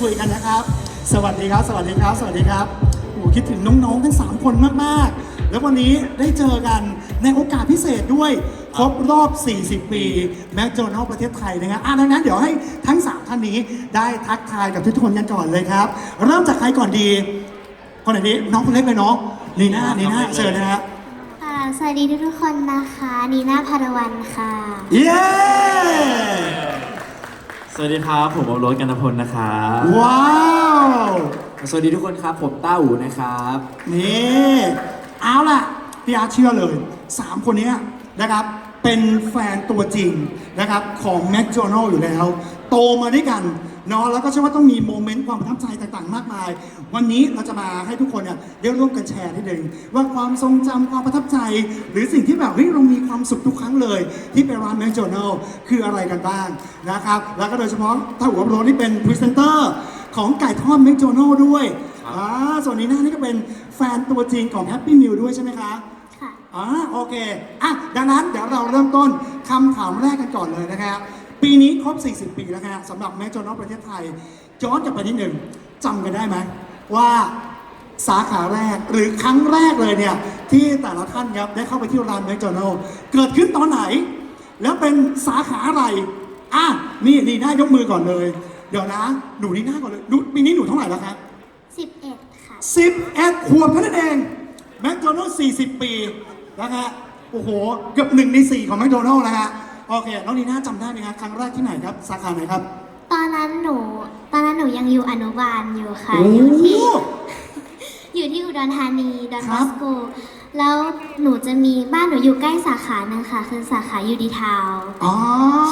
สวัสดีครับ สวัสดีครับ สวัสดีครับโอ้คิดถึงน้องๆทั้ง3คนมากๆ แล้ววันนี้ได้เจอกันในโอกาสพิเศษด้วยครบรอบ 40 ปีแมคโดนัลประเทศไทยนะครับอะดังนั้นเดี๋ยวให้ทั้ง 3 ท่านนี้ได้ทักทายกับทุกคนกันก่อนเลยครับ เริ่มจากใครก่อนดี คนไหนดีน้องคนเล็กเลยเนาะนีน่านีน่าเชิญนะฮะค่ะสวัสดีทุกๆคนนะคะนีน่าพารวันค่ะ เย้ สวัสดีครับ ผมอรถกันพลนะครับว้าวสวัสดีทุกคนครับ ผมต้าอูนะครับ นี่เอาล่ะพี่อาร์ตเชื่อเลย 3 คนเนี้ยนะครับเป็นแฟนตัวจริงนะครับของแม d โ n นัลอยู่แล้ว โตมาด้วยกัน เนาะแล้วก็เชื่อว่าต้องมีโมเมนต์ความประทับใจต่างๆ มากมาย วันนี้เราจะมาให้ทุกคนเนี่ยได้ร่วมกันแชร์นิดนึงว่าความทรงจำความประทับใจ หรือสิ่งที่แบบเฮ้ยเรามีความสุขทุกครั้งเลย ที่ไปร้านแม d โ n นัลคืออะไรกันบ้างนะครับแล้วก็โดยเฉพาะถ้าหัวโรนี่เป็นพรีเซนเตอร์ของไก่ทอดแม d โ n นัลด้วยอ่าส่วนนี้นะนี่ก็เป็นแฟนตัวจริงของ Happy Meal ด้วยใช่ไหมคะ ค่ะอ่าโอเค อะ ดังนั้นเดี๋ยวเราเริ่มต้นคำถามแรกกันก่อนเลยนะครับ ปีนี้ครบ 40 ปีแล้วครับสำหรับแมคโดนัลประเทศไทยย้อนกลับไปนิดหนึ่งจำกันได้ไหมว่าสาขาแรกหรือครั้งแรกเลยเนี่ย ที่แต่ละท่านครับได้เข้าไปที่ร้านแมคโดนัลเกิดขึ้นตอนไหน แล้วเป็นสาขาอะไรอะนี่นี่หน้ายกมือก่อนเลย เดี๋ยวนะ หนูนี่หน้าก่อนเลยหนูปีนี้หนูเท่าไหร่แล้วครับ11ค่ะสิบเอ็ดขวบเท่านั้นเองแมคโดนัลล์สี่สิบปีนะฮะโอ้โหเกือบหนึ่งในสี่ของแมคโดนัลล์นะฮะ โอเค น้องนีน่าจำได้ไหมครับครั้งแรกที่ไหนครับ สาขาไหนครับตอนนั้นหนู ตอนนั้นหนูยังอยู่อนุบาลอยู่ค่ะโอ้อยู่ที่ อยู่ที่อุดรธานีดอนครับอบสโก แล้วหนูจะมีบ้านหนูอยู่ใกล้สาขาหนึงค่ะ คือสาขายูดีทาวอ๋อ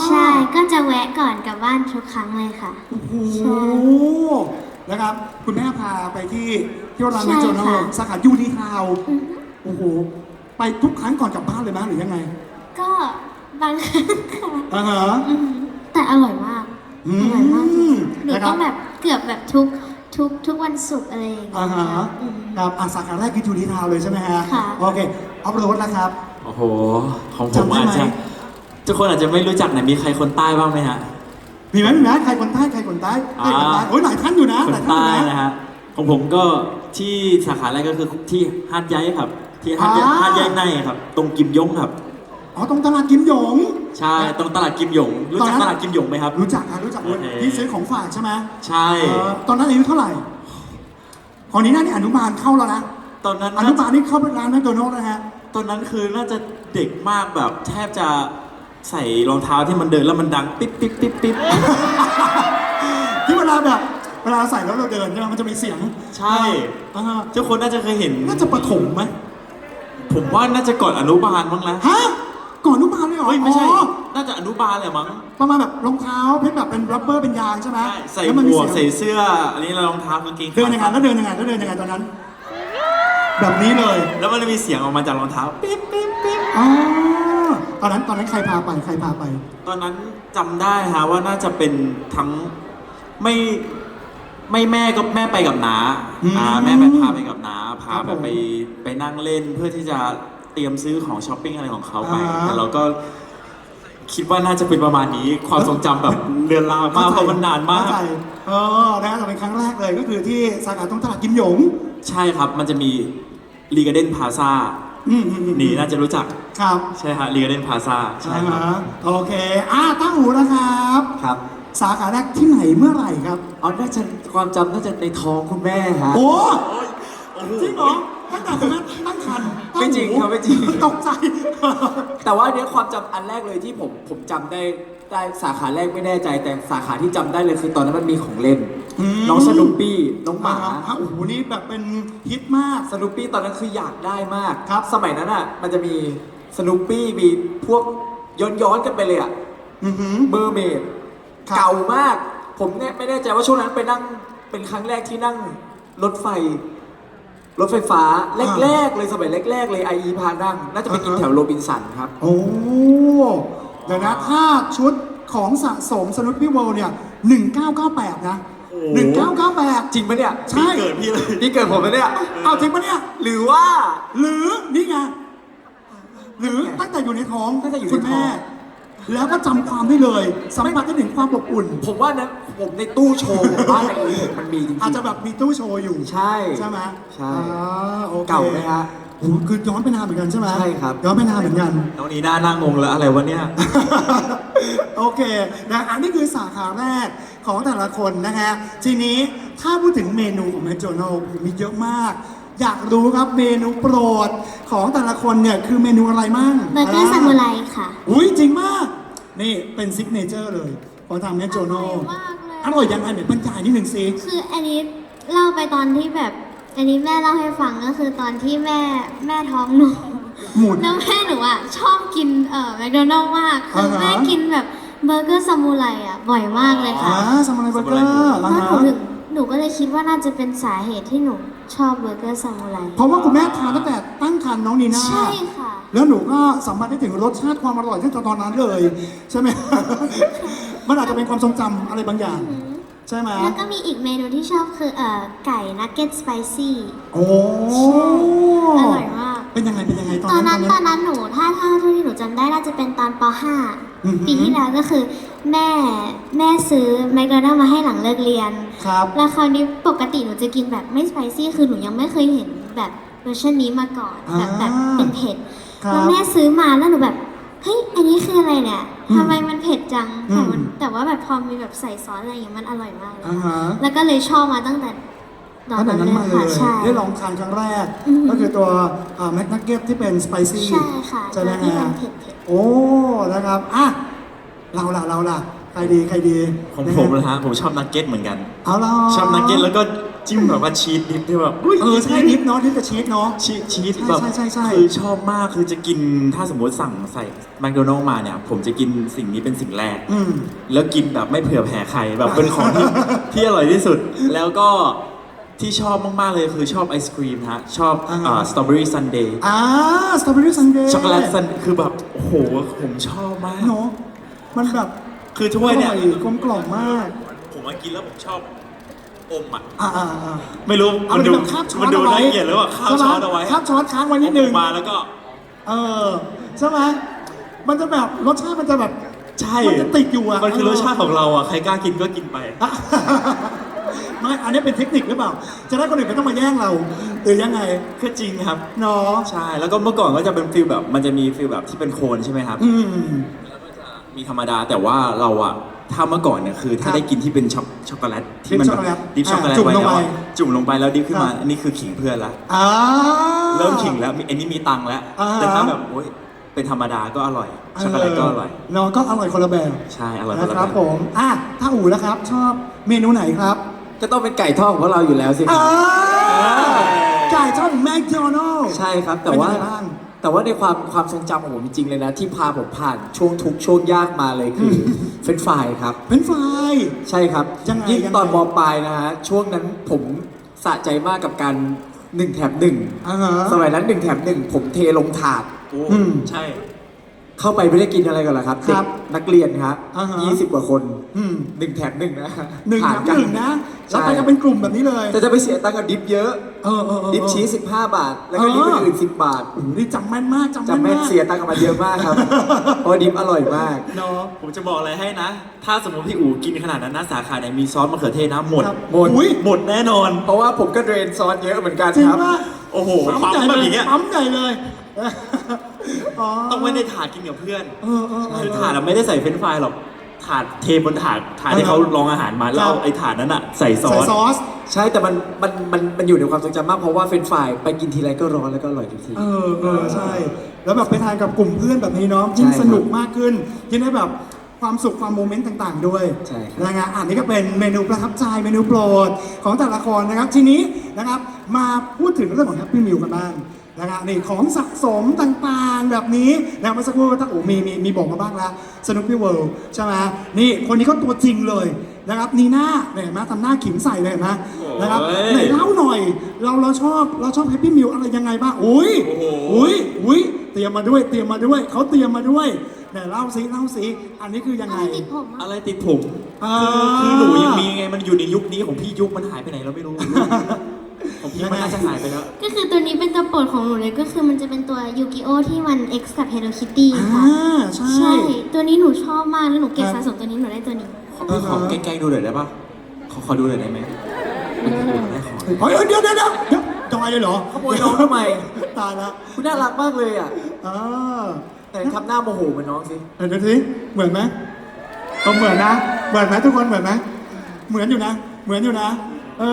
ใช่ ก็จะแวะก่อนกลับบ้านทุกครั้งเลยค่ะ โอ้โหใช่นะครับ คุณแม่พาไปที่ที่ร้านใช่แมคโดนัลล์ค่ะสาขายูดีทาวน์อือฮึโอ้โห ไปทุกครั้งก่อนกลับบ้านเลยไหมหรือยังไง ก็ บางครั้งค่ะอ่าฮะอือฮึแต่อร่อยมาก อือร่อยมากจริงมๆหนูนะคต้รัอบ งแบบเกือบแบบทุกทุกทุกวันศุกร์อะไรอย่างเงี้อ่ายฮะค่ะอืม ครับอะสาขาแรกคือยูดีทาวน์เลยใช่ไหมฮะ ค่ะ โอเคออฟโรดนะครับ โอ้โห ของผมจำได้ไหมอาจจะทุกคนอาจจะไม่รู้จักไหนมีใครคนใต้บ้างไหมฮะ มีไหมมีไหมใครคนใต้ใครคนใต้ใครคนใต้อ่า โอ้ยหลายท่านอยู่นะคหลายนท่านอใต้ยู่นะ นะฮะของผมก็ที่สาขาแรกก็คือที่หาดใหญ่ครับ ที่หาดใหญ่อ่า หาดใหญ่ในครับ ตรงกิมยงครับ อ๋อตรงตลาดกิมหยง ใช่ตรงตลาดกิมยง รู้จักตอนนั้น ตลาดกิมยงไหมครับ รู้จักครับรู้จักโอเค ที่ซื้อของฝากใช่ไหมใช่ เอ่อตอนนั้นอายุเท่าไหร่ของนี้น่านี่อนุบาลเข้าแล้วนะตอนนั้นอนุบาลนี่เข้าไปร้านแมคโดนัลด์นะฮะ ตอนนั้นคือน่าจะเด็กมากแบบแทบจะใส่รองเท้าที่มันเดินแล้วมันดังปิ๊บปิ๊บปิ๊บปิ๊บ ที่เวลาแบบเวลาใส่แล้วเราเดินใช่ไหมมันจะมีเสียงใช่ อ่าฮะทุกคนน่าจะเคยเห็น น่าจะประถมไหมผมว่าน่าจะก่อนอนุบาลมั้งนะฮะ ก่อนอนุบาลเลยเหรอเฮ้ยไม่ใช่ อ๋อน่าจะอนุบาลแหละมั้งประมาณแบบรองเท้าเพชรแบบเป็นรับเบอร์เป็นยางใช่ไหมใช่ใส่แล้วหนมวกเสีใส่ยงเสื้อ อันนี้รองเท้ากางเกงขาเดินยังไงแล้วเดินยังไงแล้วเดินยังไงตอนนั้น แบบนี้เลยแล้วมันจะมีเสียงออกมาจากรองเท้าปิ๊บปิ๊บปิ๊บอ๋อตอนนั้นตอนนั้นใครพาไปใครพาไป ตอนนั้นจำได้ฮะว่าน่าจะเป็นทั้งไม่ไม่แม่ก็แม่ไปกับน้าอืมอ่าแม่ไปพาไปกับน้าพาครับแบผบมไปไปนั่งเล่นเพื่อที่จะ เตรียมซื้อของช้อปปิ้งอะไรของเขาไป อ่าแต่เราก็คิดว่าน่าจะเป็นประมาณนี้ ความทรงจำแบบเรือนรางมากเพราะมันนานมาก เข้ใจเออนะแต่เป็นครั้งแรกเลยก็คือที่สาขาตรงตลาดกิมหยง ใช่ครับ มันจะมีรีกาเดนพาซาอืมอืมอืมนี่น่าจะรู้จัก ครับใช่ฮะรีกาเดนพาซาใช่อ่าครับฮะโอเคอ่าตั้งหูนะครับ ครับสาขาแรกที่ไหนเมื่อไหร่ครับ เอาน่าจะความจำน่าจะในท้องคุณแม่ฮะ โอ้โอ้โหจริงเหรอ ตั้งแต่คุณแม่ตั้งคันตั้ไม่จริงหูครับไม่จริง ตกใจ แต่ว่าอันเนี้ยความจำอันแรกเลยที่ผมผมจำได้ได้สาขาแรกไม่แน่ใจ แต่สาขาที่จำได้เลยคือตอนนั้นมันมีของเล่น อืม น้องสนุปปี้น้องหมามาฮะโอ้โหนี่แบบเป็นฮิตมาก สนุปปี้ตอนนั้นคืออยากได้มากครับ สมัยนั้นอะ มันจะมีสนุปปี้มีพวกย้อนย้อนๆกันไปเลยอะอือหือเมอร์เมดครับ เก่ามาก ผมเนี่ยไม่แน่ใจว่าช่วงนั้นไปนั่งเป็นครั้งแรกที่นั่งรถไฟ รถไฟฟ้าแรกๆเลยสมัยแรกๆเลยไออีพานั่งน่าจะไปกินอ่าฮะแถวโรบินสันครับ โอ้เดี๋ยวนะถ้าชุดของสะสมสนุปปี้เวิลด์เนี่ย 1998 นะโอ้โห1998 จริงปะเนี่ยใช่เกิดพี่เลยนี่เกิดผมปะเนี่ยเอาจริงปะเนี่ยหรือว่า หรือนี่ไงหรือตั้งแต่อยู่ในท้องตั้งแต่อยู่ในคุณท้แม่อง แล้วก็จำความได้เลยสัมผัสได้ถึงความอบอุ่น ผมว่านะผมในตู้โชว์ของบ้านหลังนี้มันมีจริงๆ อาจจะแบบมีตู้โชว์อยู่ใช่ใช่ไหมใช่อ่าโอเคเก่าไหมฮะโอ้โหคือย้อนไปนานเหมือนกันใช่ไหมใช่ครับ ย้อนไปนานเหมือนกัน น้องนีน่านั่งงงแล้วอะไรวะเนี่ย โอเคนะอันนี้คือสาขาแรกของแต่ละคนนะฮะ ทีนี้ถ้าพูดถึงเมนูของแมคโดนัลล์มีเยอะมาก อยากรู้ครับเมนูโปรดของแต่ละคนเนี่ยคือเมนูอะไรมั่งเบอร์เกอร์ซามูไรค่ะอุ้ยจริงมาก นี่เป็นซิกเนเจอร์เลยของทางแมคโดนัลล์อร่อยมากเลยอร่อยยังไงเนี่ยบรรยายนิดหนึ่งสิคืออันนี้เล่าไปตอนที่แบบ อันนี้แม่เล่าให้ฟังก็คือตอนที่แม่แม่ท้องหนูหมุนแล้วแม่หนูอะชอบกินเอ่อแมคโดนัลล์มากคืออ่าฮะแม่กินแบบเบอร์เกอร์ซามูไรอะบ่อยมากเลยอ่าค่ะสมุไรเบอร์เกอร์แล้วหนูถึงหนูก็เลยคิดว่าน่าจะเป็นสาเหตุที่หนู ชอบเบอร์เกอร์ซามูไรเพราะว่าคุณแม่ทานตั้งแต่ตั้งครรภ์น้องนีน่า ใช่ค่ะ แล้วหนูก็สัมผัสได้ถึงรสชาติความอร่อยตั้งแต่ตอนนั้นเลย ใช่ไหม มันอาจจะเป็นความทรงจำอะไรบางอย่าง ใช่ไหมแล้วก็มีอีกเมนูที่ชอบคือเอ่อไก่นักเก็ตสไปซี่ โอ้อร่อยมาก เป็นยังไงเป็นยังไงตอนตอนนั้นั้นนตอนนั้นหนูถ้าถ้าเท่าที่หนูจำได้น่าจะเป็นตอนป อือหือ .5 ปีที่แล้วก็คือ แม่แม่ซื้อแมคโดนัลล์มาให้หลังเลิกเรียน ครับ แล้วคราวนี้ปกติหนูจะกินแบบไม่สไปซี่คือหนูยังไม่เคยเห็นแบบเวอร์ชันนี้มาก่อนแบบอ่าแบบเป็นเผ็ดครับแล้วแม่ซื้อมาแล้วหนูแบบเฮ้ยอันนี้คืออะไรเนี่ยอืมทำไมมันเผ็ดจังอืมแต่มันแต่ว่าแบบพอมีแบบใส่ซอสอะไรอย่างเงี้ยมันอร่อยมากเลยอ่าฮะ แล้วก็เลยชอบมาตั้งแต่ ตอนตั้งแต่นั้นนั้นเลมายเลยค่ะใช่ ได้ลองทานครั้งแรก อือหือก็คือตัวแมกนักเก็ตที่เป็นสไปซี่ใช่ค่ะใช่ไหมตัวที่มัฮะนเผ็ดๆ โอ้นะครับอะเราล่ะเราล่ะใครดีใครดีของผมนะฮะผมชอบนักเก็ตเหมือนกัน เอาล่ะชอบนักเก็ตแล้วก็จิ้มแบบว่าชีสดิบที่แบบยเออใช่ดิฟเนาะดิฟกับชีสเนาะ ชีสชีสใช่แบบใช่ใช่ใช่ คือชอบมากคือจะกินถ้าสมมติสั่งใส่แมคโดนัลล์มาเนี่ย ผมจะกินสิ่งนี้เป็นสิ่งแรก อืม แล้วกินแบบไม่เผื่อแผ่ใครแบบเป็นของที่ ที่อร่อยที่สุด แล้วก็ ที่ชอบมาก ๆ เลยคือชอบไอศครีมฮะ ชอบอ่าฮะสตรอเบอรี่ซันเดย์อ่าสตรอเบอรี่ซันเดย์ช็อกโกแลตซันคือแบบ โอ้โห ผมชอบมากเนาะมันแบบคือถ้วยเนี่ยอร่กลมกล่อมมาก ผมมากินแล้วผมชอบอมอะอ่าอ่าอ่าไม่รู้เอามันเป็นดูแบบคาบช้อนมันดูเอาไว้น่าเกลียดหรือว่าข้าวใไหมช้อนเอาไว้คาบช้อนค้างไว้นิดนึงอมมาแล้วก็ เออใช่ไหมมันจะแบบรสชาติมันจะแบบใช่มันจะติดอยู่อะมันคือรสชาติของเราอะใครกล้ากินก็กินไปอะ ไม่อันนี้เป็นเทคนิคหรือเปล่า จะได้คนอื่นไม่ต้องมาแย่งเราหรือยังไงก็จริงครับเนาะใช่แล้วก็เมื่อก่อนก็จะเป็นฟิลแบบมันจะมีฟิลแบบที่เป็นโคนใช่ไหมครับอืมมีธรรมดาแต่ว่าเราอะถ้าเมื่อก่อนเนี่ยคือ ถ้าครับได้กินที่เป็นช็อกช็อกโกแลตที่มันดิปช็อกโกแลตดิฟช็อกโกแลตอ่าจุ่มไว้ลงแล้วไปอะจุ่มลงไปแล้วดิฟขึ้นมาครับ อันนี้คือขิงเพื่อนละ อ่า เริ่มขิงแล้วมีอันนี้มีตังค์แล้ว อ่า แต่ถ้าแบบโอ๊ยเป็นธรรมดาก็อร่อยช็อกโกแลตก็อร่อยเน้องก็อร่อยคนละแบบใช่อร่อยนะคนละครับแบบผมอะถ้าอู๋แล้วครับ ชอบเมนูไหนครับ ก็ต้องเป็นไก่ทอดของพวกเราอยู่แล้วสิคอ่ารับไก่ทอดแมคโดนัลล์ใช่ครับแต่ว่าเป็นยังไงบ้าง แต่ว่าในความความทรงจำของผมจริงๆเลยนะ ที่พาผมผ่านช่วงทุกข์ช่วงยากมาเลยคืออเฟรนช์ฟรายครับ เป็นไฟรายใช่ครับยังไงยิ่งยังไงตอนมปลายนะฮะช่วงนั้นผมสะใจมากกับการหนึ่งแถมหนึ่งอ่าฮะ สมัยนั้นหนึ่งแถมหนึ่งผมเทลงถาด โอ้อืม ใช่ เข้าไปไม่ได้กินอะไรกันหรอกครับครับเด็กนักเรียนครับอ่าฮะยี่สิบกว่าคนอืม หนึ่งแถมหนึ่งนะหนึ่งทากับกั หนึ่งนะแล้วไปกันเป็นกลุ่มแบบนี้เลยแต่จะไปเสียตังค์กับดิฟเยอะ เออเออเออดิฟชีสสิบห้าบาท แล้วก็เออดิฟอื่นสิบบาท โอ้โหนี่จำแม่นมากจำจำแม่แม่นนมากเสียตังค์กับมันเยอะมากครับ เพราะว่าดิฟอร่อยมาก เนาะผมจะบอกอะไรให้นะ ถ้าสมมติพี่อู๋กินขนาดนั้นนะสาขาไหนมีซอสมะเขือเทศนะหมด ครับหมด อุ้ยหมดแน่นอน เพราะว่าผมก็เดรนซอสเยอะเหมือนกันจริงครับ ป่ะโอ้โหปั๊มปั๊มใหญ่แบบเลอยย่างเงี้ย ปั๊มใหญ่เลย อ๋อต้องไม่ได้ถาดกินกับเพื่อน เออเออเออ คือถาดอะไม่ได้ใส่เฟรนช์ฟรายหรอก ถาดเทบนถาดถาดที่เขาลองอาหารมาแล้วครับเอาไอ้ถาดนั้นอะใส่ซอใส่ส ซอส ใช่แต่มันมันมันมันอยู่ในความทรงจำมาก เพราะว่าเฟรนช์ฟรายไปกินทีไรก็ร้อนแล้วก็อร่อยทุกที เออเออใช่ แล้วแบบไปทานกับกลุ่มเพื่อนแบบนี้เนาะใช่ยิ่งครับสนุกมากขึ้น ยิ่งได้แบบความสุขความโมเมนต์ต่างๆ ด้วยใช่ครับ นะฮะอันนี้ก็เป็นเมนูประทับใจเมนูโปรดของแต่ละคนนะครับ ทีนี้นะครับมาพูดถึงเรื่องของแฮปปี้มิลกันบ้าง นะครับนี่ของสะสมต่างๆแบบนี้นะเมื่อสักครู่ตั้งโอ้มีมีมีบอกมาบ้างแล้วสนุกพี่เวิลด์ใช่ไหมนี่คนนี้ก็ตัวจริงเลยนะครับนีน่าเนี่ยเห็นไหมทำหน้าขิงใส่เลยเห็นไหมนะครับโอ้ย ไหนเล่าหน่อย เราเราชอบเราชอบแฮปปี้มิลอะไรยังไงบ้างอุ้ยโอ้โหอุ้ยอุ้ยเตรียมมาด้วยเตรียมมาด้วยเขาเตรียมมาด้วยไหนเล่าสิเล่าสิอันนี้คือยังอะไงไรติดผมอะอะไรติดผม อ่า คือคือหนูยังมีไง มันอยู่ในยุคนี้ของพี่ยุค มันหายไปไหนเราไม่รู้ ขของพี่มันน่าจะหายไปแล้ว ก็คือตัวนี้เป็นตัวโปรดของหนูเลยก็คือมันจะเป็นตัวยูกิโอที่มัน X กับ Hello Kitty อ่าค่ะใช่ใช่ ตัวนี้หนูชอบมากแล้วหนูเก็บครับสะสมตัวนี้หนูได้ตัวนี้ขอพี่ขอใกล้ๆดูหน่อยได้ปะขอขอดูหน่อยได้ไหมได้ขอเฮ้ยเดี๋ยวเดี๋ยวเดี๋ยวเดี๋ยวจอยเลยเหรอขโมยน้องทำไม ตายแล้วคุณน่ารักมากเลยอะอ่าแต่ทำหน้าโมโหเหมือนน้องสิเดี๋ยวสิเหมือนไหมก็เหมือนนะ เหมือนไหมทุกคนเหมือนไหมเหมือนอยู่นะ เหมือนอยู่นะ เอ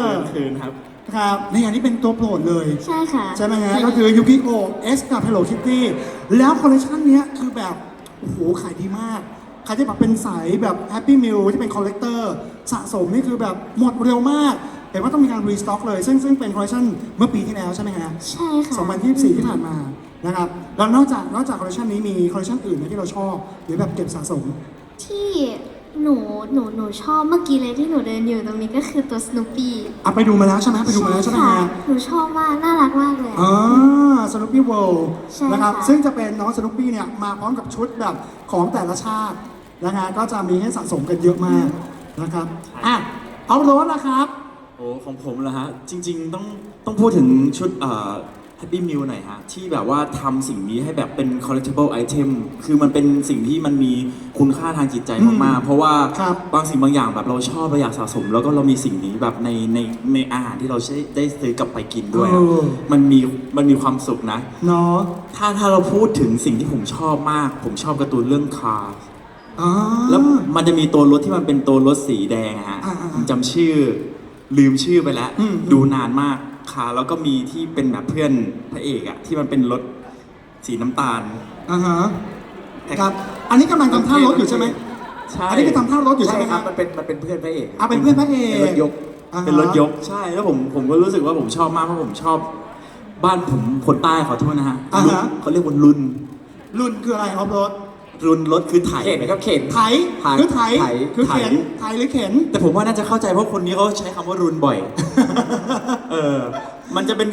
อ คืนครับ ครับนี่อันนี้เป็นตัวโปรดเลย ใช่ค่ะ ใช่ไหมฮะก็คือยูกิโอเอสกับ Hello Kitty แล้วคอลเลคชันเนี้ยคือแบบ โอ้โห ขายดีมาก ใครที่แบบเป็นสายแบบ Happy Meal ที่เป็นคอลเลกเตอร์สะสมนี่คือแบบหมดเร็วมาก เห็นว่าต้องมีการรีสต็อกเลย ซึ่งซึ่งเป็นคอลเลคชันเมื่อปีที่แล้วใช่ไหมฮะใช่ค่ะ2024 ที่ผ่านมานะครับแล้วนอกจากนอกจากคอลเลคชันนี้มีคอลเลคชันอื่นไหมที่เราชอบหรือแบบเก็บสะสมที่ หนูหนูหนูชอบเมื่อกี้เลยที่หนูเดินอยู่ตรงนี้ก็คือตัวส n น o ปี้อะไปดูมาแล้วใช่ไหมไปดูมาแล้วใช่ไหมค่ะฮะหนูชอบมากน่ารักมากเลยอะอ่าสนุปปี้เวิลด์ใช่นะครับค่ะ ซึ่งจะเป็นน้องสนุปปี้เนี่ยมาพร้อมกับชุดแบบของแต่ละชาตินะฮะก็จะมีให้สะสมกันเยอะมากนะครับอะเอาโรสนะครับ โอ้ของผมเหรอฮะ จริง ๆ ต้องต้องพูดถึงชุดเอ่อ Happy Meal หน่อยฮะ ที่แบบว่าทำสิ่งนี้ให้แบบเป็น collectible item คือมันเป็นสิ่งที่มันมีคุณค่าทางจิตใจมากๆ เพราะว่าครับบางสิ่งบางอย่างแบบเราชอบเราอยากสะสม แล้วก็เรามีสิ่งนี้แบบในในในอาหารที่เราใช้ได้ซื้อกลับไปกินด้วยอะเออ มันมีมันมีความสุขนะ เนาะถ้าถ้าเราพูดถึงสิ่งที่ผมชอบมาก ผมชอบการ์ตูนเรื่องคาร์อ่าแล้วมันจะมีตัวรถที่มันเป็นตัวรถสีแดงอะฮะอ่าๆๆผมจำชื่อ ลืมชื่อไปแล้ว อืมดูนานมาก ค่ะแล้วก็มีที่เป็นแบบเพื่อนพระเอกอะที่มันเป็นรถสีน้ำตาล อ่าฮะครับ อันนี้กำลังทำท่ารถอยู่ใช่ไหม ใช่อันนี้คือทำท่ารถอยู่ใช่ใช่ไหมคครัรับบมันเป็นมันเป็นเพื่อนพระเอกอะเป็นเพื่อนพระเอกเป็นรถยก อ่าฮะเป็นรถยกใช่แล้วผมผมก็รู้สึกว่าผมชอบมากเพราะผมชอบ บ้านผมคนใต้ขอโทษนะฮะอ่าฮะ เขาเรียกว่ารุน รุ่นคืออะไรออฟรถ รุนรถคือไถเข็นครับเข็น ไถไถคือไถไถ คือเข็นไถไถหรือเข็น แต่ผมว่าน่าจะเข้าใจเพราะคนนี้เขาใช้คำว่ารุนบ่อย เออ มันจะเป็น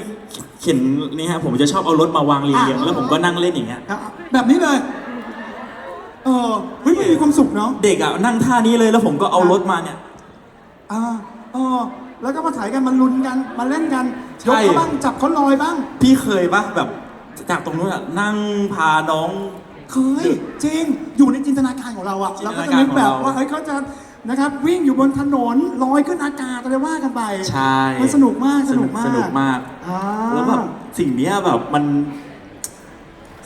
เข็นนี่ฮะผมจะชอบเอารถมาวางเรียงอะๆแล้วผมก็นั่งเล่นอย่างเงี้ย อะแบบนี้เลย เออเฮ้ยมันมีความสุขเนาะเด็กอะนั่งท่านี้เลยแล้วผมก็เอารถมาเนี่ย อ่าเออแล้วก็มาถ่ายกันมาลุ้นกันมาเล่นกันใช่ยกเขาบ้างจับเขาลอยบ้าง พี่เคยปะแบบจากตรงนู้นอะนั่งพาน้อง เคยจริงอยู่ในจินตนาการของเราอะจินเราตก็นาจะการนึกแบบของเรา ว่าเฮ้ยเขาจะนะครับวิ่งอยู่บนถนนลอยขึ้นอากาศอะไรว่ากันไปใช่มันสนุกมากสนุกมากสนุกมาก อ่า แล้วแบบสิ่งเนี้ยแบบมัน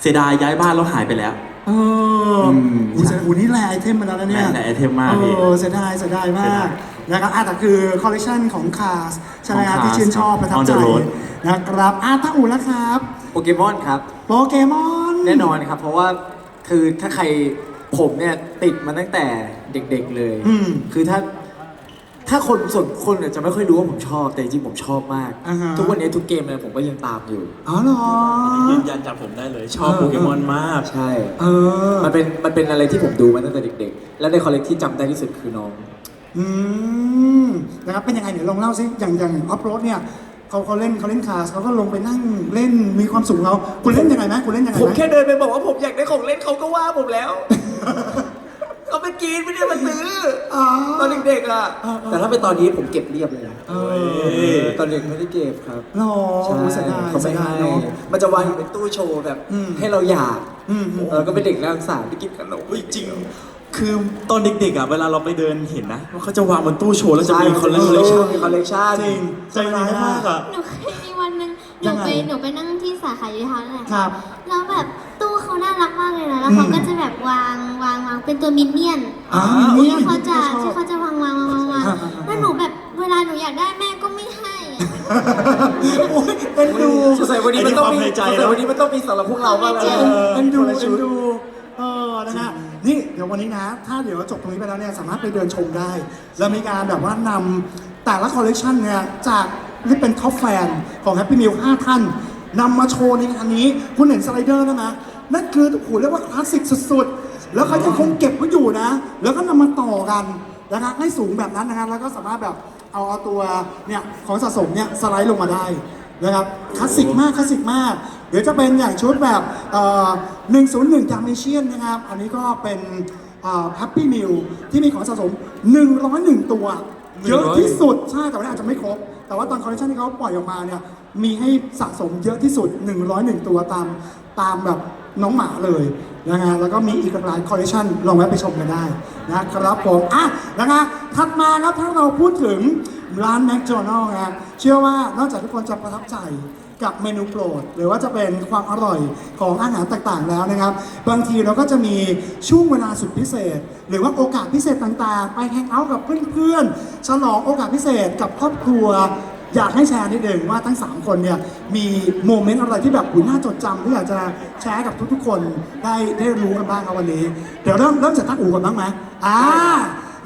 เสียดายย้ายบ้านแล้วหายไปแล้ว เอออมอู้เสียอู้นี่แหละไอเทมมาแล้วนะเนี่ยแหละไอเทมมากพี่เออเสียดายเสียดายมาเสียกดายนะครับอะแต่คือคอลเลคชันของคาสใช่ไหมครับของที่ Cars ชื่นชอบประทับ On ใจ the road นะครับอะถ้าอุ่นแล้วครับ โปเกมอนครับ โปเกมอน แน่นอนครับ เพราะว่า คือถ้าใครผมเนี่ยติดมาตั้งแต่เด็กๆเลย อืมคือถ้า ถ้าคนส่วนคนเนี่ยจะไม่ค่อยรู้ว่าผมชอบ แต่จริงๆผมชอบมาก อ่าฮะ ทุกวันนี้ทุกเกมเลยผมก็ยังตามอยู่ อ๋อเหรอ ยืนยันจากผมได้เลย ชอบเออ โปเกมอนมาก ใช่ เออมันเป็นมันเป็นอะไรที่ผมดูมาตั้งแต่เด็กๆ และในคอลเลกที่จำได้ที่สุดคือน้อง อืมนะครับเป็นยังไงเดี๋ยวลองเล่าซิอย่างอย่างออฟโรดเนี่ย เขาเขาเล่นเขาเล่นคาสเขาก็ลงไปนั่งเล่นมีความสุขของเขาคุณเล่นยังไงนะคุณเล่นยังไงผมนะแค่เดินไปบอกว่าผมอยากได้ของเล่นเขาก็ว่าผมแล้ว เขาไปกินไม่ได้มาซื้ออ๋อ ตอนเด็กๆอะ เออเออ แต่ถ้าเป็นตอนนี้ผมเก็บเรียบเลยนะเอเอออตอนเด็กไม่ได้เก็บครับหรอใช่เสียดายเขาไม่เสียดาให้ยเนาะ มันจะวางอยู่เป็นตู้โชว์แบบ อืมให้เราอยากอืมอืมเออก็เป็นเด็กนักศึกษาที่กินขนมเฮ้ยจริง คือตอนเด็กๆอะเวลาเราไปเดินเห็นนะว่าเขาจะวางบนตู้โชว์แล้วจะมีคอลเลคชันมีคอลเลคชันจริงใจร้ายมากอะ หนูเคยมีวันหนึ่งหยันูงไงไปหนูไปนั่งที่สาขายุทธานั่นแหละครับแล้วแบบตู้เขาน่ารักมากเลยนะแล้วเขาอืม ก็จะแบบวางวางวางเป็นตัวมินเนี่ยนอ่าอุ๊ย ที่เขาจะชอบที่เขาจะวางวางวางวางวางอ่าอ่าอ่าแล้วหนูแบบเวลาหนูอยากได้แม่ก็ไม่ให้อะโอ้ยเอ็นดู สงสัยวันนี้มันต้องมีไอ้นี่ความในใจสงสัยวันนี้มันต้องมีสำหรับพวกเราบ้างแล้วจริงเอ็นดูคนละเอ็ชุนดดูเออนะฮะ นี่เดี๋ยววันนี้นะ ถ้าเดี๋ยวจบตรงนี้ไปแล้วเนี่ยสามารถไปเดินชมได้ แล้วมีการแบบว่านำแต่ละคอลเลกชันเนี่ยจากที่เป็นท็อปแฟนของ Happy Meal 5 ท่านนำมาโชว์ในงานนี้ คุณเห็นสไลเดอร์นะนะนั่นคือโอ้โหเรียกว่าคลาสสิกสุดๆ แล้วเขายังคงเก็บไว้อยู่นะ แล้วก็นำมาต่อกันนะครับให้สูงแบบนั้นนะครับแล้วก็สามารถแบบเอาเอาตัวเนี่ยของสะสมเนี่ยสไลด์ลงมาได้ นะครับคลาสสิกมากคลาสสิกมาก เดี๋ยวจะเป็นอย่างชุดแบบเอ่อ101 d a m a t i o n นะครับ อันนี้ก็เป็นแฮปปี้มิลที่มีของสะสม 101 ตัว เยอะที่สุด ใช่แต่ว่าอาจจะไม่ครบ แต่ว่าตอนคอลเลคชันที่เขาปล่อยออกมาเนี่ยมีให้สะสมเยอะที่สุด 101 ตัวตามตามแบบ น้องหมาเลยนะฮะแล้วก็มีอีกหลายคอลเลคชันลองแวะไปชมกันได้นะครับผมอะนะฮะถัดมาครับถ้าเราพูดถึงร้านแมคโดนัลล์นะเชื่อว่านอกจากทุกคนจะประทับใจกับเมนูโปรด หรือว่าจะเป็นความอร่อยของอาหารต่างๆแล้วนะครับ บางทีเราก็จะมีช่วงเวลาสุดพิเศษ หรือว่าโอกาสพิเศษต่างๆ ไปแฮงเอาท์กับเพื่อนๆ ฉลองโอกาสพิเศษกับครอบครัว อยากให้แชร์นิดหนึ่งว่าทั้ง 3 คนเนี่ยมีโมเมนต์อะไรที่แบบหุ่น่าจดจำที่อยากจะแชร์กับทุกๆ คนได้ได้รู้กันบ้างครับวันนี้ เดี๋ยวเริ่มเริ่มจากทักอูก่อนบ้างไหมอ่า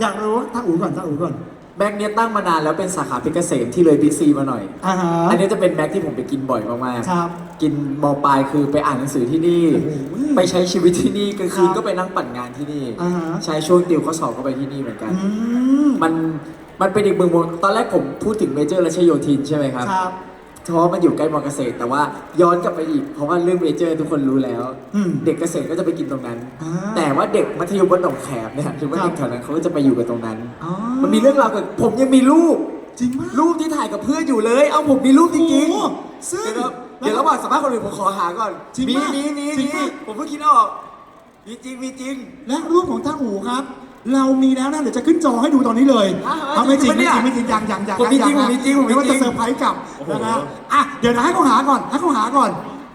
อยากรู้ทักอูก่อนทักอูก่อนแม็กเนี่ยตั้งมานานแล้วเป็นสาขาเพชรเกษมที่เลยบิ๊กซีมาหน่อย อ่าฮะ อันนี้จะเป็นแม็กที่ผมไปกินบ่อยมากๆครับกินมปลายคือไปอ่านหนังสือที่นี่ โอ้โหไปใช้ชีวิตที่นี่กลางคืนครับก็ไปนั่งปั่นงานที่นี่ อ่าฮะ ใช้ช่วงติวข้อสอบก็ไปที่นี่เหมือนกัน อืม มัน มันเป็นอีกเมืองตอนแรกผมพูดถึงเมเจอร์และชโยธินใช่ไหมครับครับ เพราะว่ามันอยู่ใกล้มอเกษตร แต่ว่าย้อนกลับไปอีกเพราะว่าเรื่องเมเจอร์ทุกคนรู้แล้ว อืมเด็กเกษตรก็จะไปกินตรงนั้น อ่า แต่ว่าเด็กมัธยมบ้านหนองแขมเนี่ยหรือว่าครับเด็กแถวนั้นเขาก็จะไปอยู่กันตรงนั้น อ๋อมันมีเรื่องราวเกิดผมยังมีรูป จริงมากรูปที่ถ่ายกับเพื่อนอยู่เลย เอาผมมีรูปจริงโอ้ๆซึ่ง เดี๋ยวนะเดี๋ยวระหว่างสัมภาษณ์คนอื่นผมขอหาก่อน จริงมีปะมีมีจริงมีปะ ผมเพิ่งคิดออก มีจริงมีจริง และรูปของท่าอูครับ เรามีแล้วนะเดี๋ยวจะขึ้นจอให้ดูตอนนี้เลยอะเอาไม่จริงจริไม่งจปะริงเนี่ยไม่จริงยังยังยังผมมีจริงยังผมมีจริงผมมีเดี๋ยวว่าจริจะงเซอร์ไพรส์กลับโอ้โห นะฮะอะเดี๋ยวนะให้เขาหาก่อนให้เขาหาก่อน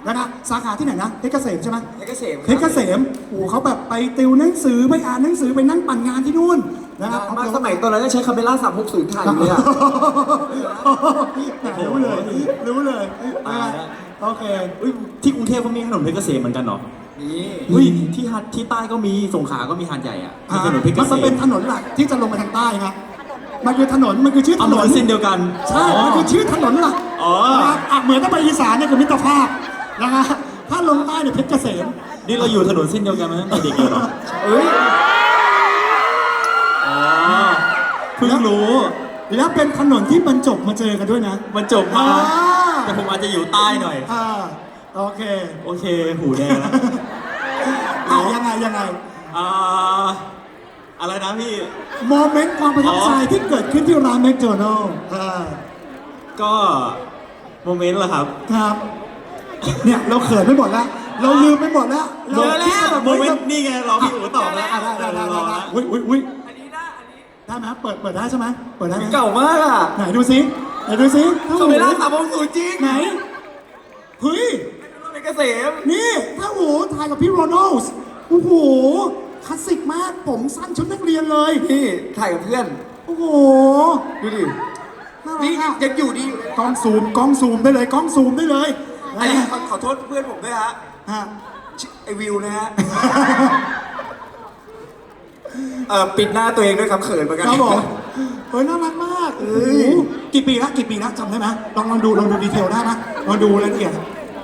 นะสาขาที่ไหนนะเพชรเกษมใช่ไหม เพชรเกษมเพชรเกษมโอ้โหเขาแบบไปติวหนังสือไปอ่านหนังสือไปนั่งปั่นงานที่นู่นนะครับมาสมัยตอนนั้นยังใช้คาเมล่า360ถ่ายอยู่เลยอะ รู้เลย รู้เลยตายแล้วโอเค อุ๊ยที่กรุงเทพก็มีถนนเพชรเกษมเหมือนกันเหรอ นี่อุ้ยที่หัดที่ใต้ก็มีสงขลาก็มีหาดใหญ่อะมีถนนเพชรเกมันษจะเป็นมถนนหลักที่จะลงไปทางใต้ครับมันคือถนนมันคือชื่อถเอานถนนนเส้นเดียวกันใช่มันคือชื่อถนนหลักอ๋อ นะครับอะเหมือนถ้าไปอีสานเนี่ยคือมิตรภาพนะฮะถ้าลงใต้เนี่ยเพชรเกษมนี่เราอยู่ถนนเส้นเดียวกันมาตั้งแต่เด็กเลยเหรอเอ้ยอ๋อเพิ่งรู้แล้วเป็นถนนที่บรรจบมาเจอกันด้วยนะมันจบมาอ่าแต่ผมอาจจะอยู่ใต้หน่อย อ่า โอเคโอเค หูแดงแล้วอะยังไงยังไง อ่าอะไรนะพี่ โมเมนต์ความประทับใจอ๋อ ที่เกิดขึ้นที่ร้านแมคโดนัลล์อ่าก็โมเมนต์เหรอครับ ครับ เนี่ยเราเขินไปหมดแล้ว เราลืมไปหมดแล้วเราเจอแล้วคิดาบบโมเมนต์นี่ไงรอพี่อู๋ตอบแล้วอะได้ได้ได้รได้อได้แล้วอุ้ยอุ้ยอุ้ยอันนี้นะอันนี้ได้ไหมเปิดเปิดได้ใช่ไหมเปิดได้ไหมเก่ามากอะไหนดูซิไหนดูซิคาเมล่า360จริงไหนเฮ้ย เพชรเกษมนี่ถ้าหูถ่ายกับพี่โรนัลส์โอ้โหคลาสสิกมากผมสั้นชุดนักเรียนเลยพี่ถ่ายกับเพื่อน โอ้โห ดูดิ น่ารันี่กอะยังอยู่ดีอยู่เลยกล้องซูมกล้องซูมได้เลยกล้องซูมได้เลยอันนี้ขอขอโทษเพื่อนผมด้วยฮะฮะชื่อไอวิวนะฮะ เอ่อปิดหน้าตัวเองด้วยครับเขินเหมือนกัน ครับผมเฮ้ยน่ารักมากโอ้โหกี่ปีละกี่ปีละจำได้ไหมลองลองดูลองดูดีเทลได้ไหมลองดูรายละเอียด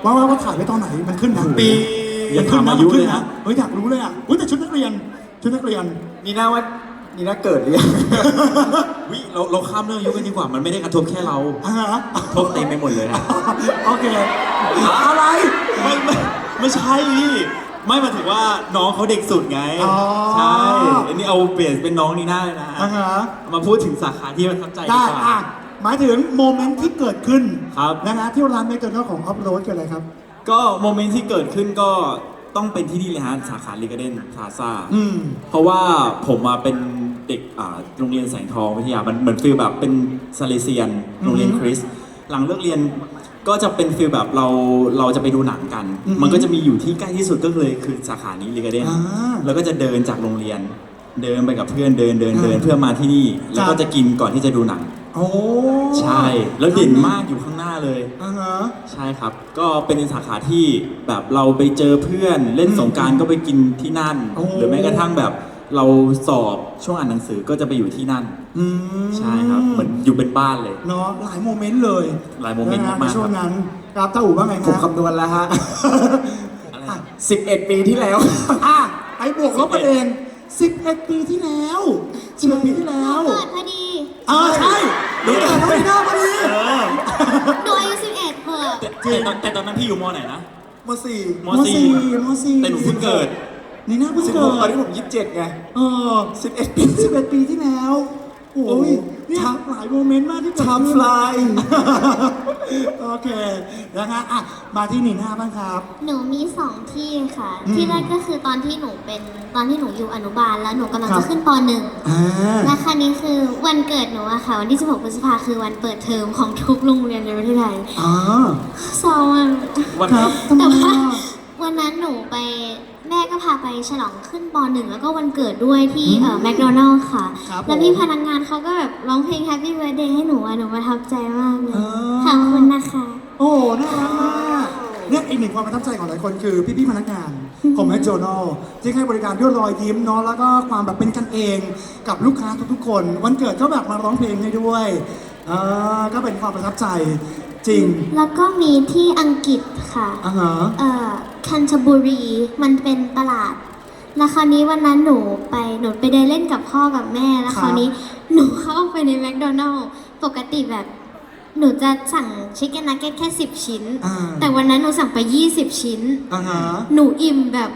ว่าว่าว่าถ่ายไว้ตอนไหนมันขึ้นนะปีอย่าถามอายุเลยนะเฮ้ยอยากรู้เลยอะอุ้ยแต่ชุดนักเรียนชุดนักเรียนนี่น่าว่านี่น่าเกิดหรือยังวิเราเราข้ามเรื่องอายุกันดีกว่ามันไม่ได้กระทบแค่เราอ่าฮะกระทบเต็มไปหมดเลยนะโอเคอะไรไม่ไม่ไม่ใช่พี่ไม่หมายถึงว่าน้องเขาเด็กสุดไงอ๋อใช่อันนี้เอาเปลี่ยนเป็นน้องนีน่าเลยนะอ่าฮะมาพูดถึงสาขาที่ประทับใจดีได้กว่าอะ หมายถึงโมเมนต์ที่เกิดขึ้นครับ นะฮะที่ร้านแมคโดนัลด์ของออฟโรดคืออะไรครับ ก็โมเมนต์ที่เกิดขึ้นก็ต้องเป็นที่นี่เลยฮะสาขาลิกาเดนพลาซ่าอืม เพราะว่าผมมาเป็นเด็กอ่าโรงเรียนแสงทองวิทยามันเหมือนฟีลแบบเป็นซาเลเซียนโรงเรียนคริสต์หลังเลิกเรียนก็จะเป็นฟีลแบบเราเราจะไปดูหนังกัน อือฮึมันก็จะมีอยู่ที่ใกล้ที่สุดก็เลยคือสาขานี้ลิกาเดนอ่าแล้วก็จะเดินจากโรงเรียน เดินไปกับเพื่อนเดินเดินเดินอ่าเพื่อมาที่นี่ แล้วครัก็บจะกินก่อนที่จะดูหนัง โอ้ใช่ แล้วเด่นมากอยู่ข้างหน้าเลย อ่าฮะ ใช่ครับ ก็เป็นสาขาที่แบบเราไปเจอเพื่อนเล่นสงกรารก็ไปกินที่นั่น โอ้ หรือแม้กระทั่งแบบ เราสอบช่วงอ่านหนังสือก็จะไปอยู่ที่นั่น อืมใช่ครับ เหมือนอยู่เป็นบ้านเลย เนาะหลายโมเมนต์เลยหลายโมเมนต์ะฮะมากๆในช่วงนั้นครับถ้าอู๋บ้างไงผมฮะคำนวณแล้วฮะ อะไรอะนะ 11 ปีที่แล้ว อะไปบวกลบกันเอง11 ปีที่แล้ว11ปีที่แล้ว เกิดพอดีเออใช่หนูเกิดน้องนีน่าพอดีเออหนูอายุ11เพื่อแต่แต่ตอนแต่ตอนนั้นพี่อยู่มอไหนนะ มสี่มสี่ มสี่แต่หนูเพิ่งเกิด นีน่าเพิ่งสิบเกิหกตอนดนี้ผมยี่สิบเจ็ดไงเออ11ปี11ปีที่แล้ว โอ้โอ้ยยนี่หลายโมเมนต์มากที่เกิดทำขึ้นฟลายโอเคนะฮะอะมาที่หนีหน้าบ้างครับ หนูมีสองที่ค่ะ อืมที่แรกก็คือตอนที่หนูเป็นตอนที่หนูอยู่อนุบาลแล้วหนูกำลังครัจะบ ขึ้นปหนึ่งอ่า และครั้นี้คือวันเกิดหนูอะค่ะวันที่ 16พฤษภาคือวันเปิดเทอมของทุกโรงเรียนในประเทศไทยอ่าเศร้ามากวันครับทำไมแต่ว่าอะ วันนั้นหนูไปแม่ก็พาไปฉลองขึ้นปหนึ่งแล้วก็วันเกิดด้วยที่เอ่อแมคโดนัลล์ค่ะ ครับแล้วผมพี่พนักงานเขาก็แบบร้องเพลง Happy Birthday ให้หนูอะหนูประทับใจมากเลยอ่าขอบคุณนะคะ โอ้ น่ารักมากเนี่ยอีกหนึ่งความประทับใจของหลายคนคือพี่ๆพนักงานของแมคโดนัลล์ที่ให้บริการด้วยรอยยิ้มเนาะแล้วก็ความแบบเป็นกันเองกับลูกค้าทุกๆคน วันเกิดก็แบบมาร้องเพลงให้ด้วยอ่าก็เป็นความประทับใจ จริงแล้วก็มีที่อังกฤษค่ะ อ่าฮะเอ่อคันชบุรีมันเป็นตลาด แล้วคราวนี้วันนั้นหนูไปหนูไปเดินเล่นกับพ่อกับแม่ แล้วครับคราวนี้หนูเข้าไปในแมคโดนัลล์ปกติแบบ หนูจะสั่งชิคเก้นนักเก็ตแค่ 10 ชิ้น อ่าแต่วันนั้นหนูสั่งไป 20 ชิ้น อ่าฮะ หนูอิ่มแบบ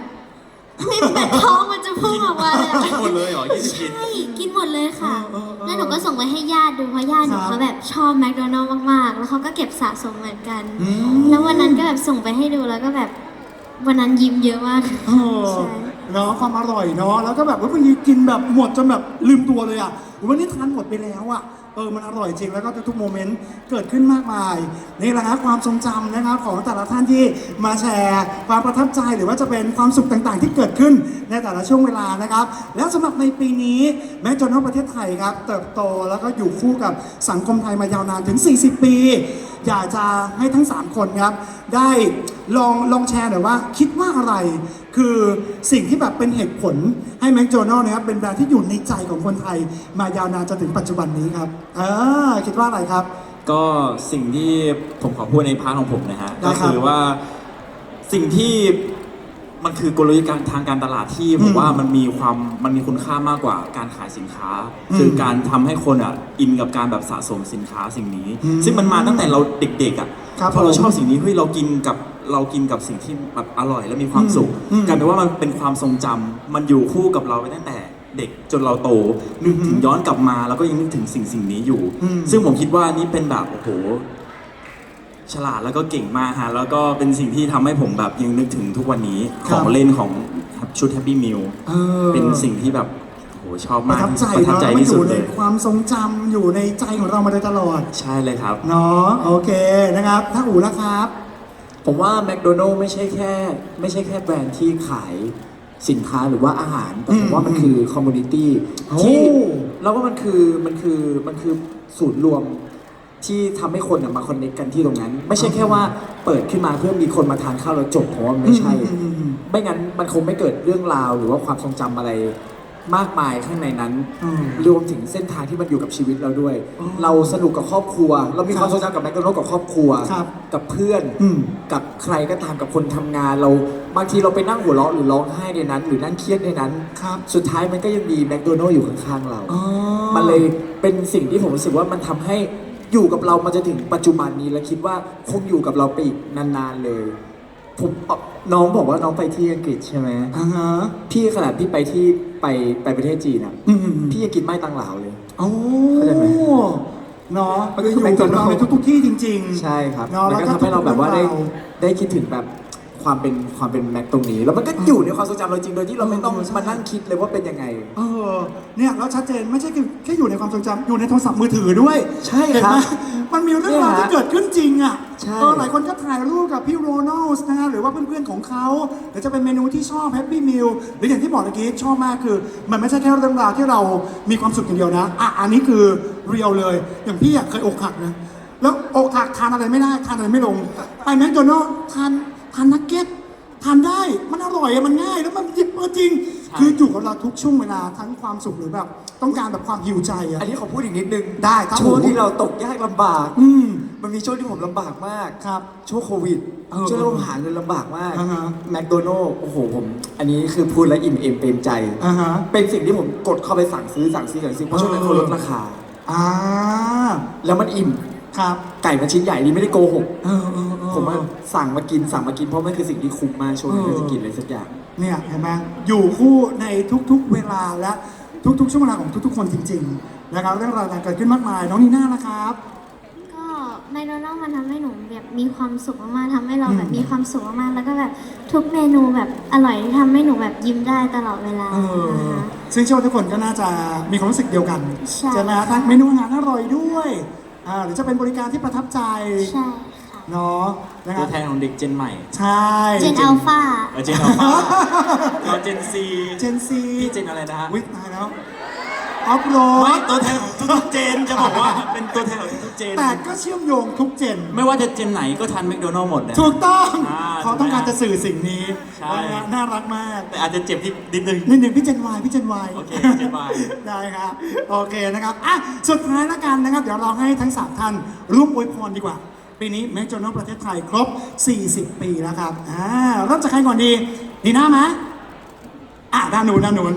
ไม่แบบท้องมันจะพุ่งออกมาเลยอะกินหมดเลยเหรอยี่สิบชิ้น ใช่กินหมดเลยค่ะ เออเออเออแล้วหนูก็ส่งไปให้ญาติดูเพราะญาติหนูครับเขาแบบชอบแมคโดนัลล์มากๆ แล้วเขาก็เก็บสะสมเหมือนกัน อืม แล้ววันนั้นก็แบบส่งไปให้ดูแล้วก็แบบวันนั้นยิ้มเยอะมาก เออใช่ เนาะความอร่อยเนาะแล้วก็แบบว่าบางทีกินแบบหมดจนแบบลืมตัวเลยอะวันนี้ทานหมดไปแล้วอะ เออมันอร่อยจริงแล้วก็ทุกๆโมเมนต์เกิดขึ้นมากมายนี่แหละครับความทรงจำนะครับของแต่ละท่านที่มาแชร์ความประทับใจหรือว่าจะเป็นความสุขต่างๆ ที่เกิดขึ้นในแต่ละช่วงเวลานะครับ แล้วสำหรับในปีนี้แม้จนว่าประเทศไทยครับ เติบโตแล้วก็อยู่คู่กับสังคมไทยมายาวนานถึง 40 ปี อยากจะให้ทั้ง 3 คนครับ ได้ลองลองแชร์หน่อยว่าคิดว่าอะไร คือสิ่งที่แบบเป็นเหตุผลให้แมคโดนัลล์นะครับเป็นแบรนด์ที่อยู่ในใจของคนไทย มายาวนานจนถึงปัจจุบันนี้ครับเออคิดว่าอะไรครับ ก็สิ่งที่ผมขอพูดในพาร์ทของผมนะฮะได้ก็ครับคือว่าสิ่งที่มันคือกลยุทธ์การทางการตลาดที่ผอืมมว่ามันมีความมันมีคุณค่ามากกว่าการขายสินค้า อืมคือการทำให้คนอะอินกับการแบบสะสมสินค้าสิ่งนี้ อืมซึ่งมันมาตั้งแต่เราเด็กๆอะครับพอเราผมชอบสิ่งนี้เฮ้ยเรากินกับ เรากินกับสิ่งที่แบบอร่อยและมีความสุขอืม กลายเป็นว่ามันเป็นความทรงจำมันอยู่คู่กับเราไปตั้งแต่เด็กจนเราโตนึกถึงย้อนกลับมาแล้วก็ยังนึกถึงสิ่งสิ่งนี้อยู่ อืม ซึ่งผมคิดว่านี่เป็นแบบโอ้โห ฉลาดแล้วก็เก่งมากฮะแล้วก็เป็นสิ่งที่ทำให้ผมแบบยังนึกถึงทุกวันนี้คขรัอบงเล่นของชุด Happy Meal เออเป็นสิ่งที่แบบโอ้โหชอบปมากระทับใจประทับเนาะใจมันที่อสุดยู่เลในยความทรงจำอยู่ในใจของเรามาโดยตลอด ใช่เลยครับ เนาะโอเคนะครับ ถ้าอูแล้วครับ ผมว่าแมคโดนัลล์ไม่ใช่แค่ ไม่ใช่แค่แบรนด์ที่ขายสินค้าหรือว่าอาหาร แต่ผมว่ามันคือคอมมูนิตี้โอ้ที่แล้วว่ามันคือมันคือมันคือศูนย์รวมที่ทำให้คนน่ะมาคอนเนคกันที่ตรงนั้น ไม่ใช่แค่ว่าเปิดขึ้นมาเพื่อมีคนมาทานข้าวแล้วจบผมว่ามันไม่ใช่อืมอืมอืมไม่งั้นมันคงไม่เกิดเรื่องราวหรือว่าความทรงจำอะไร มากมายข้างในนั้นอืมรวมถึงเส้นทางที่มันอยู่กับชีวิตเราด้วยอ๋อเราสนุกกับครอบครัว เรามีครับความทรงจำกับแมคโดนัลด์กับครอบครัวครับกับเพื่อนอืมกับใครก็ตามกับคนทำงานเราบางทีเราไปนั่งหัวเราะหรือร้องไห้ในนั้น หรือนั่งเครียดในนั้นครับสุดท้ายมันก็ยังมีแมคโดนัลด์อยู่ข้างๆเราอ๋อมันเลยเป็นสิ่งที่ผมรู้สึกว่ามันทำให้อยู่กับเรามาจนถึงปัจจุบันนี้และคิดว่าคงอยู่กับเราไปอีกนานๆเลย ผมเอ่อ น้องบอกว่าน้องไปที่อังกฤษใช่ไหมอ่าฮะพี่ขนาดพี่ไปที่ไปไปประเทศจีนอะอืมอืมอืมพี่ยังกินไม้ตังเหลาเลย โอ้เข้าใจไหมเนาะมันก็อคืยู่อกับเราในทุกๆที่จริง ๆ ใช่ครับเนาะมันแล้วก็ก็ทำให้เราแบบว่าได้ทุกๆเรื่องราวได้คิดถึงแบบความเป็นความเป็นแม็กตรงนี้ แล้วมันก็อยู่ในความทรงจำเราจริงโดยที่เราไม่ต้องเออใช่มานั่งคิดเลยว่าเป็นยังไง เออเนี่ยแล้วชัดเจนไม่ใช่คือแค่อยู่ในความทรงจำอยู่ในโทรศัพท์มือถือด้วย ใช่เห็นครัไหมบ มันมีเรื่องราวเนี่ยฮะที่เกิดขึ้นจริงอะใช่ เออหลายคนก็ถ่ายรูปกับพี่โรนัลส์นะฮะหรือว่าเพื่อนๆของเขาหรือจะเป็นเมนูที่ชอบแฮปปี้มิลหรืออย่างที่บอกเมื่อกี้ชอบมากคือ มันไม่ใช่แค่เรื่องราวที่เรามีความสุขอย่างเดียวนะอะอันนี้คือเรียลเลย อย่างพี่อะเคยอกหักนะแล้วอกหักทานอะไรไม่ได้ทานอะไรไม่ลงไปแมคโดนัลด์ทานทานนักเก็ตทานได้มันอร่อยอะมันง่ายแล้วมันหยิบมาจริง คืออยู่กับเราทุกช่วงเวลาทั้งความสุขหรือแบบ ต้องการแบบความหิวใจอะ อันนี้ขอพูดอีกนิดนึงได้ครับช่วงผม ที่เราตกยากลำบาก อืมมันมีช่วงที่ผมลำบากมาก ครับ ช่วงโควิดเออช่วงที่ผมหาเงินลำบากมากอ่าฮะ แมคโดนัลล์โอ้โหผม อันนี้คือพูดแล้วอิ่มเอมเปรมใจ อ่าฮะ เป็นสิ่งที่ผมกดเข้าไปสั่งซื้อสั่งซื้อสั่งซื้อเพราะช่วงนั้นเขาลดราคา อ่า แล้วมันอิ่ม ครับไก่มันชิ้นใหญ่ดีไม่ได้โกหกเออเออเออ ผมว่าสั่งมากินสั่งมากินเพราะมันคือสิ่งที่คุ้มมากช่วงนี้เออเราจะกินอะไรสักอย่าง เนี่ยเห็นไหมอยู่คู่ในทุกๆเวลาและทุกๆช่วงเวลาของทุกๆ คนจริงๆนะครับเรื่องราวต่างๆเกิดขึ้นมากมาย น้องนีน่านะครับ ก็แมคโดนัลด์มันทำให้หนูแบบมีความสุขมากๆทำให้เราแบบอืม มีความสุขมากๆแล้วก็แบบทุกเมนูแบบอร่อยที่ทำให้หนูแบบยิ้มได้ตลอดเวลาเออนะคะ ซึ่งเชื่อว่าทุกคนก็น่าจะมีความรู้สึกเดียวกันใช่ ไหมทั้งเมนูอาหารอร่อยด้วย อ่าหรือจะเป็นบริการที่ประทับใจใช่ค่ะ เนาะนะคตัรัวบแทนของเด็กเจนใหม่ ใช่ เจนอัลฟา เออเจนอัลฟาเราเจนซีเจนซีพี่เจนอะไรนะฮะ วิตายแล้ว ออฟโรไม่ดตัวแทนของทุกๆเจนจะบอกว่าเป็นตัวแทนของทุกๆเจน แต่ก็เชื่อมโยงทุกเจน ไม่ว่าจะเจนไหนก็ทันแมคโดนัลล์หมดนะ ถูกต้องอ่าเขาต้องการจะสื่อสิ่งนี้ใช่ นะฮะน่ารักมากแต่อาจจะเจ็บที่นิดนึง นิดหนึ่งพี่เจนวายพี่เจนวายโอเคเจน Y ได้ครับโอเคนะครับอะสุดท้ายแล้วกันนะครับ เดี๋ยวเราให้ทั้งสามท่านร่วมอวยพรดีกว่า ปีนี้แม d โ d นัลประเทศไทยครบ 40 ปีแล้วครับอ่าเริ่มจากใครก่อนดีดีน่าไหมอะด้านนู้นด้านนู้น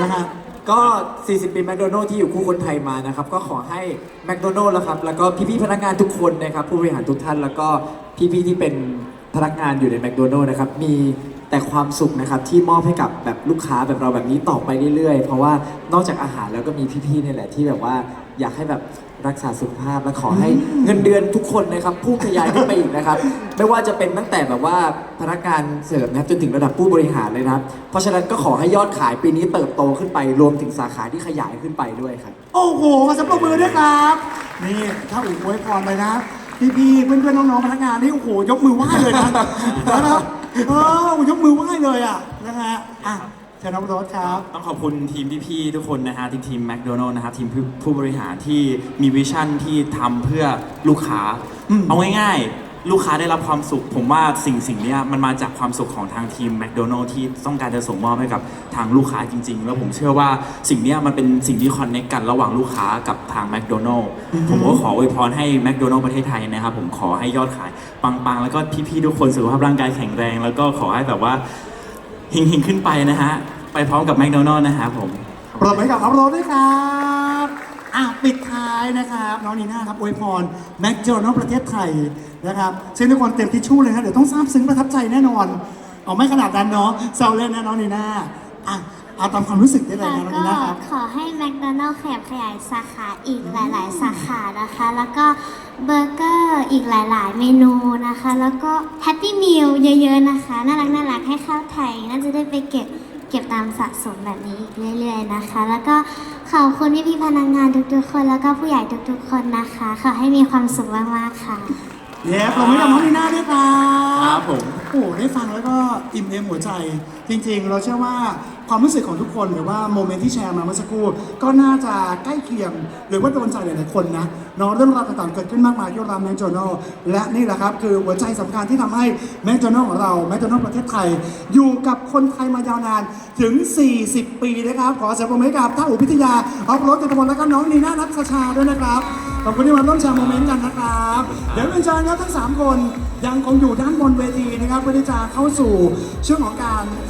นะครับ ก็ 40 ปีแมคโดนัลล์ที่อยู่คู่คนไทยมานะครับ ก็ขอให้แมคโดนัลล์แล้วครับ แล้วก็พี่ๆพนักงานทุกคนนะครับ ผู้บริหารทุกท่าน แล้วก็พี่ๆที่เป็นพนักงานอยู่ในแมคโดนัลล์นะครับ มีแต่ความสุขนะครับ ที่มอบให้กับแบบลูกค้าแบบเราแบบนี้ต่อไปเรื่อยๆ เพราะว่านอกจากอาหารแล้วก็มีพี่ๆเนี่ยแหละที่แบบว่าอยากให้แบบ รักษาสุขภาพและขอให้เงินเดือนทุกคนนะครับพุ่งทะยานขึ้นไปอีกนะครับ ไม่ว่าจะเป็นตั้งแต่แบบว่าพนักงานเสิร์ฟนะครับจนถึงระดับผู้บริหารเลยนะครับ เพราะฉะนั้นก็ขอให้ยอดขายปีนี้เติบโตขึ้นไปรวมถึงสาขาที่ขยายขึ้นไปด้วยครับ โอ้โหขอสำหรับมือด้วยครับ นี่ถ้าอุ๋ยอวยพรเลยนะ พี่ๆเพื่อนๆน้องๆพนักงานนี่โอ้โหยกมือไหว้เลยนะนะครับเออยกมือไหว้เลยอะนะฮะอะ เชิญน้องโรสครับ ต้องขอบคุณทีมพี่ๆทุกคนนะฮะทีมทีมแมคโดนัลล์นะครับทีมผู้ผู้บริหารที่มีวิชั่นที่ทำเพื่อลูกค้า อืม เอาง่ายๆ ลูกค้าได้รับความสุข ผมว่าสิ่งสิ่งเนี้ยมันมาจากความสุขของทางทีมแมคโดนัลล์ที่ต้องการจะส่งมอบให้กับทางลูกค้าจริง ๆ แล้วผมเชื่อว่าสิ่งเนี้ยมันเป็นสิ่งที่คอนเนคกันระหว่างลูกค้ากับทางแมคโดนัลล์ผมก็ขออวยพรให้แมคโดนัลล์ประเทศไทยนะครับผมขอให้ยอดขายปังๆ แล้วก็พี่ๆทุกคนสุขภาพร่างกายแข็งแรง แล้วก็ขอให้แบบว่า หิงหิงขึ้นไปนะฮะ ไปพร้อมกับแมคโดนัลล์นะฮะผม ปรบมือให้กับอัพโรดด้วยครับอะปิดท้ายนะครับ น้องนีน่าครับอวยพรแมคโดนัลประเทศไทยนะครับซึ่งทุกคนเต็มทิชชู่เลยนะเดี๋ยวต้องซาบซึ้งประทับใจแน่นอนเอาไม่ขนาดนั้นเนาะเซาเล่นนะน้องนีน่าอะ เอาตามความรู้สึกได้เลยค่ะนะน้องก็นีน่าครับ ขอให้แมคโดนัลล์ขยับขยายสาขาอีกหลาย ๆ สาขานะคะ แล้วก็เบอร์เกอร์อีกหลาย ๆ เมนูนะคะ แล้วก็แฮปปี้มิลเยอะ ๆ นะคะ น่ารักน่ารักให้ข้าวไทย น่าจะได้ไปเก็บเก็บตามสะสมแบบนี้อีกเรื่อย ๆ นะคะ แล้วก็ขอบคุณพี่ๆพนักงานทุก ๆ คน แล้วก็ผู้ใหญ่ทุก ๆ คนนะคะ ขอให้มีความสุขมาก ๆ ค่ะ เย้ปรบมือให้กับน้องนีน่าด้วยครับครับผม โอ้โหได้ฟังแล้วก็อิ่มเอมหัวใจ จริงๆ เราเชื่อว่า ความรู้สึกของทุกคนหรือว่าโมเมนต์ที่แชร์มาเมื่อสักครู่ก็น่าจะใกล้เคียง หรือว่าโดนใจหลายๆคนนะเนาะเรื่องราวต่างๆเกิดขึ้นมากมายที่รามแมคโดนัลและนี่แหละครับ คือหัวใจสำคัญที่ทำให้แมคโดนัลของเราแมคโดนัลประเทศไทย อยู่กับคนไทยมายาวนานถึง 40 ปีนะครับ ขอเสียงปรบมือให้กับท่าอุพิทยาออฟโรดกันตมลแล้วก็น้องนีน่านัทชาด้วยนะครับขอบคุณที่มาร่วมแชร์โมเมนต์กันนะครับ เดี๋ยวเป็นเชิญครับทั้งสามคนยังคงอยู่ด้านบนเวทีนะครับเพื่อที่จะเข้าสู่ช่วงของการ